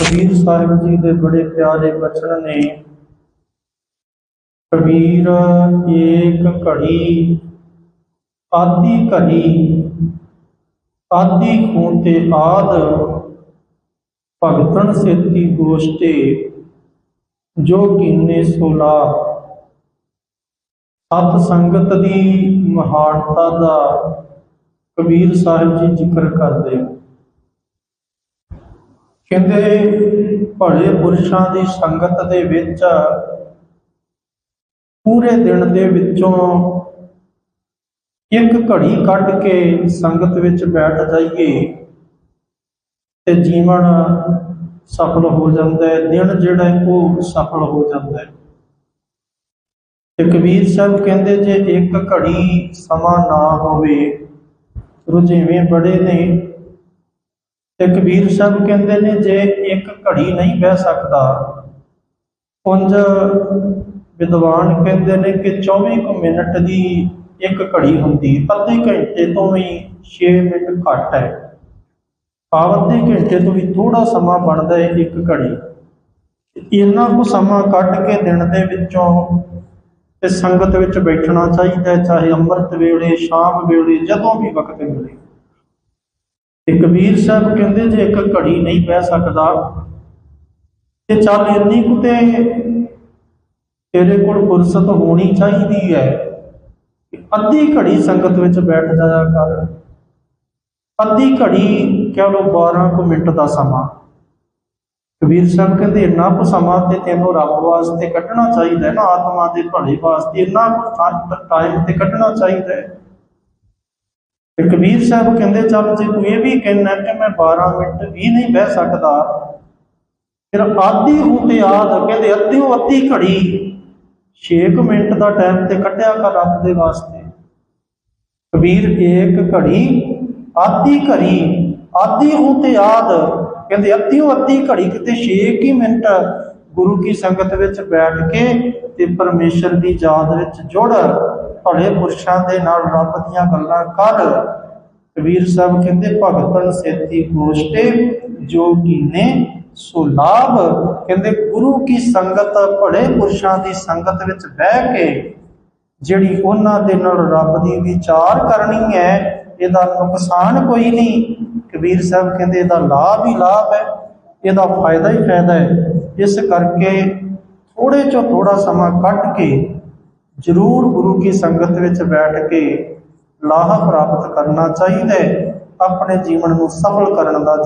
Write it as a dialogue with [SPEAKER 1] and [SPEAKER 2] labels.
[SPEAKER 1] ਕਬੀਰ ਸਾਹਿਬ ਜੀ ਦੇ ਬੜੇ ਪਿਆਰੇ ਬਚਨ ਨੇ। ਕਬੀਰ, ਏਕ ਘੜੀ, ਆਦੀ ਘੜੀ, ਆਦੀ ਖੂਨ ਆਦ, ਭਗਤਨ ਸੇਤੀ ਗੋਸ਼ਤੇ ਜੋ ਕੀਨੇ ਸੋਲਾ। ਸਤ ਸੰਗਤ ਦੀ ਮਹਾਨਤਾ ਦਾ ਕਬੀਰ ਸਾਹਿਬ ਜੀ ਜ਼ਿਕਰ ਕਰਦੇ। ਕਹਿੰਦੇ ਭਲੇ ਪੁਰਸ਼ਾਂ ਦੀ ਸੰਗਤ ਦੇ ਵਿੱਚ ਪੂਰੇ ਦਿਨ ਦੇ ਵਿੱਚੋਂ ਇੱਕ ਘੜੀ ਕੱਢ ਕੇ ਸੰਗਤ ਵਿੱਚ ਬੈਠ ਜਾਈਏ ਤੇ ਜੀਵਨ ਸਫਲ ਹੋ ਜਾਂਦਾ ਹੈ, ਦਿਨ ਜਿਹੜਾ ਉਹ ਸਫਲ ਹੋ ਜਾਂਦਾ ਹੈ। ਤੇ ਕਬੀਰ ਸਾਹਿਬ ਕਹਿੰਦੇ ਜੇ ਇੱਕ ਘੜੀ ਸਮਾਂ ਨਾ ਹੋਵੇ, ਰੁਝੇਵੇਂ ਬੜੇ ਨੇ ਤੇ ਕਬੀਰ ਸਾਹਿਬ ਕਹਿੰਦੇ ਨੇ, ਜੇ ਇੱਕ ਘੜੀ ਨਹੀਂ ਬਹਿ ਸਕਦਾ ਉੰਜ ਵਿਦਵਾਨ ਕਹਿੰਦੇ ਨੇ ਕਿ 24 ਕੁ ਮਿੰਟ ਦੀ ਇੱਕ ਘੜੀ ਹੁੰਦੀ, ਅੱਧੇ ਘੰਟੇ ਤੋਂ ਵੀ 6 ਮਿੰਟ ਘੱਟ ਹੈ। ਭਾਵ ਅੱਧੇ ਘੰਟੇ ਤੋਂ ਵੀ ਥੋੜਾ ਸਮਾਂ ਬਣਦਾ ਹੈ ਇੱਕ ਘੜੀ। ਇੰਨਾ ਕੁ ਸਮਾਂ ਕੱਢ ਕੇ ਦਿਨ ਦੇ ਵਿੱਚੋਂ ਤੇ ਸੰਗਤ ਵਿੱਚ ਬੈਠਣਾ ਚਾਹੀਦਾ ਚਾਹੇ ਅੰਮ੍ਰਿਤ ਵੇਲੇ, ਸ਼ਾਮ ਵੇਲੇ, ਜਦੋਂ ਵੀ ਵਕਤ ਮਿਲੇ। ਤੇ ਕਬੀਰ ਸਾਹਿਬ ਕਹਿੰਦੇ ਜੇ ਇੱਕ ਘੜੀ ਨਹੀਂ ਬਹਿ ਸਕਦਾ, ਤੇ ਚੱਲ ਇੰਨੀ ਕੁ ਤੇ ਤੇਰੇ ਕੋਲ ਫੁਰਸਤ ਹੋਣੀ ਚਾਹੀਦੀ ਹੈ ਕਿ ਅੱਧੀ ਘੜੀ ਸੰਗਤ ਵਿੱਚ ਬੈਠ ਜਾਇਆ ਕਰ। ਅੱਧੀ ਘੜੀ ਕਹਿ ਲੋ 12 ਕੁ ਮਿੰਟ ਦਾ ਸਮਾਂ। ਕਬੀਰ ਸਾਹਿਬ ਕਹਿੰਦੇ ਇੰਨਾ ਕੁ ਸਮਾਂ ਤੇ ਤੈਨੂੰ ਰੱਬ ਵਾਸਤੇ ਕੱਢਣਾ ਚਾਹੀਦਾ ਨਾ, ਆਤਮਾ ਦੇ ਭਲੇ ਵਾਸਤੇ ਇੰਨਾ ਕੁ ਟਾਈਮ ਤੇ ਕੱਢਣਾ ਚਾਹੀਦਾ ਹੈ। ਤੇ ਕਬੀਰ ਸਾਹਿਬ ਕਹਿੰਦੇ, ਚੱਲ ਜੇ ਤੂੰ ਇਹ ਵੀ ਕਹਿਣਾ ਕਿ ਮੈਂ 12 ਮਿੰਟ ਵੀ ਨਹੀਂ ਬਹਿ ਸਕਦਾ, ਫਿਰ ਆਦੀ ਹੁਤੇ ਆਦ ਕਹਿੰਦੇ, ਅੱਧਿਓ ਅੱਧੀ ਘੜੀ 6 ਮਿੰਟ ਦਾ ਟਾਈਮ ਤੇ ਕੱਢਿਆ ਕਰ ਰੱਬ ਦੇ ਵਾਸਤੇ। ਕਬੀਰ ਏਕ ਘੜੀ, ਆਧੀ ਘੜੀ ਆਦੀ ਹੁਤੇ ਆਦ, ਕਹਿੰਦੇ ਅੱਧੀ ਅੱਧੀ ਘੜੀ ਕਿਤੇ 6 ਹੀ ਮਿੰਟ ਗੁਰੂ ਕੀ ਸੰਗਤ ਵਿੱਚ ਬੈਠ ਕੇ ਤੇ ਪਰਮੇਸ਼ਰ ਦੀ ਯਾਦ ਵਿੱਚ ਜੁੜ ਭਲੇ ਪੁਰਸ਼ਾਂ ਦੇ ਨਾਲ ਰੱਬ ਦੀਆਂ ਗੱਲਾਂ ਕਰ। ਕਬੀਰ ਸਾਹਿਬ ਕਹਿੰਦੇ, ਭਗਤਨ ਸੇਤੀ ਗੋਸ਼ਟੇ ਜੋ ਕੀਨੇ ਸੋ ਲਾਭ। ਕਹਿੰਦੇ, ਗੁਰੂ ਕੀ ਸੰਗਤ ਭਲੇ ਪੁਰਸ਼ਾਂ ਦੀ ਸੰਗਤ ਵਿੱਚ ਬਹਿ ਕੇ ਜਿਹੜੀ ਉਹਨਾਂ ਦੇ ਨਾਲ ਰੱਬ ਦੀ ਵਿਚਾਰ ਕਰਨੀ ਹੈ, ਇਹਦਾ ਨੁਕਸਾਨ ਕੋਈ ਨਹੀਂ। ਕਬੀਰ ਸਾਹਿਬ ਕਹਿੰਦੇ, ਇਹਦਾ ਲਾਭ ਹੀ ਲਾਭ ਹੈ, ਇਹਦਾ ਫਾਇਦਾ ਹੀ ਫਾਇਦਾ ਹੈ। ਇਸ ਕਰਕੇ ਥੋੜੇ ਚੋਂ ਥੋੜਾ ਸਮਾਂ ਕੱਢ ਕੇ ਜ਼ਰੂਰ ਗੁਰੂ ਕੀ ਸੰਗਤ ਵਿੱਚ ਬੈਠ ਕੇ ਲਾਹਾ ਪ੍ਰਾਪਤ ਕਰਨਾ ਚਾਹੀਦਾ ਹੈ, ਆਪਣੇ ਜੀਵਨ ਨੂੰ ਸਫਲ ਕਰਨ ਦਾ